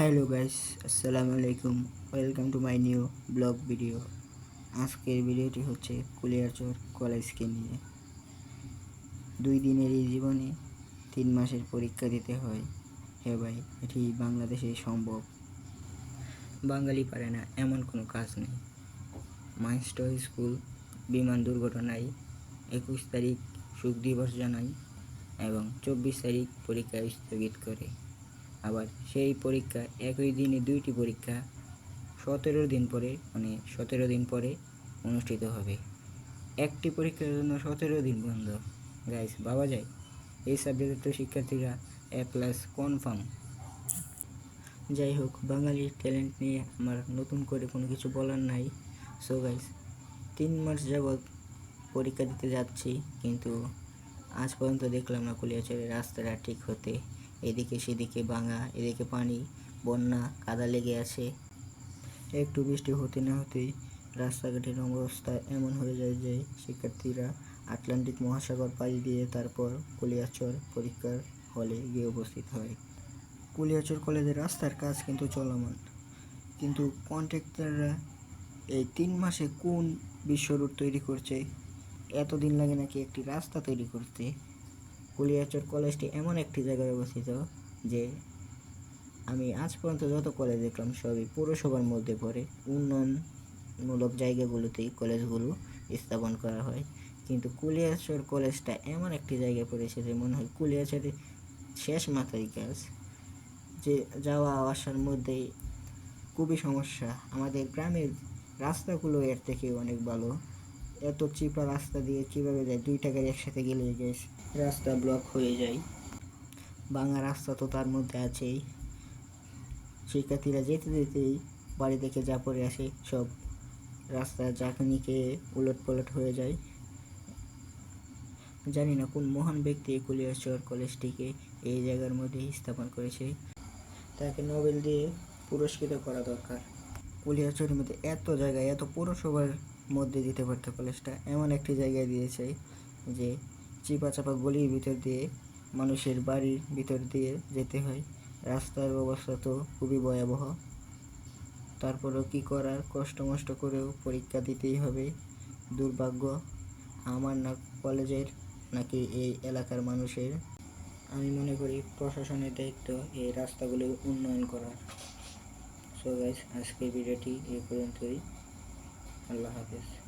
Hello guys, আসসালামু আলাইকুম। Welcome to my new vlog video আজকের ভিডিওটি হচ্ছে কুলিয়ারচর কলেজকে নিয়ে। দুই দিনের এই জীবনে তিন মাসের পরীক্ষা দিতে হয়। হে ভাই, এটি বাংলাদেশে সম্ভব। বাঙালি পারে না, এমন কোনো কাজ নেই। মাইস্টার স্কুল, বিমান দুর্ঘটনায় একুশ তারিখ শোক দিবস জানায় এবং চব্বিশ তারিখ পরীক্ষা স্থগিত করে। আবার সেই পরীক্ষা একই দিনে দুইটি পরীক্ষা সতেরো দিন পরে মানে সতেরো দিন পরে অনুষ্ঠিত হবে। একটি পরীক্ষার জন্য সতেরো দিন বন্ধ। গাইস ভাবা যায়? এই সাবজেক্টের তো শিক্ষার্থীরা এ প্লাস কনফার্ম যাই হোক, বাঙালির ট্যালেন্ট নিয়ে আমার নতুন করে কোনো কিছু বলার নাই। সো গাইস তিন মাস যাবৎ পরীক্ষা দিতে যাচ্ছি, কিন্তু আজ পর্যন্ত দেখলাম না কুলিয়াচরের রাস্তাটা ঠিক হতে। এদিকে সেদিকে ভাঙা, এদিকে পানি, বন্যা, কাদা লেগে আছে। একটু বৃষ্টি হতে না হতেই রাস্তাঘাটের অবস্থা এমন হয়ে যায় যে শিক্ষার্থীরা আটলান্টিক মহাসাগর পাড়ি দিয়ে তারপর কুলিয়াচর পরীক্ষার হলে গিয়ে উপস্থিত হয়। কুলিয়াচর কলেজের রাস্তার কাজ কিন্তু চলমান। কিন্তু কন্ট্রাক্টররা এই তিন মাসে কোন বিশ্ব রুট তৈরি করছে? এতদিন লাগে নাকি একটি রাস্তা তৈরি করতে? কুলিয়াচর কলেজটি এমন একটি জায়গায় অবস্থিত যে আমি আজ পর্যন্ত যত কলেজ দেখলাম, সবই পৌরসভার মধ্যে পড়ে। উন্নয়নমূলক জায়গাগুলোতেই কলেজগুলো স্থাপন করা হয়। কিন্তু কুলিয়াচর কলেজটা এমন একটি জায়গায় পড়েছে যে মনে হয় কুলিয়াচরের শেষ মাথায় কাজ। যে যাওয়া আসার মধ্যেই খুবই সমস্যা। আমাদের গ্রামের রাস্তাগুলো এর থেকে অনেক ভালো। এত চিপা রাস্তা দিয়ে কীভাবে যায়? দুইটা গাড়ি একসাথে গেলে গ্যাস রাস্তা ব্লক হয়ে যায়। ভাঙা রাস্তা তো তার মধ্যে আছেই। শিক্ষার্থীরা যেতে যেতেই বাড়ি থেকে যা পড়ে আসে সব রাস্তা চাকনিকে উলট পালট হয়ে যায়। জানি না কোন মহান ব্যক্তি এই কুলিয়াচর কলেজটিকে এই জায়গার মধ্যে স্থাপন করেছে। তাকে নোবেল দিয়ে পুরস্কৃত করা দরকার। কুলিয়াচরের মধ্যে এত জায়গায় এত পৌরসভার মধ্যে দিতে পারতো কলেজটা এমন একটি জায়গায় দিয়েছে যে চিপা চাপা গলির ভিতর দিয়ে, মানুষের বাড়ির ভিতর দিয়ে যেতে হয়। রাস্তার অবস্থা তো খুবই ভয়াবহ। তারপরেও কী করার? কষ্ট মষ্ট করেও পরীক্ষা দিতেই হবে। দুর্ভাগ্য, আমার না কলেজের নাকি এই এলাকার মানুষের। আমি মনে করি প্রশাসনের দায়িত্ব এই রাস্তাগুলো উন্নয়ন করার। সো গাইস আজকের ভিডিওটি এই পর্যন্তই। আল্লাহ হাফেজ।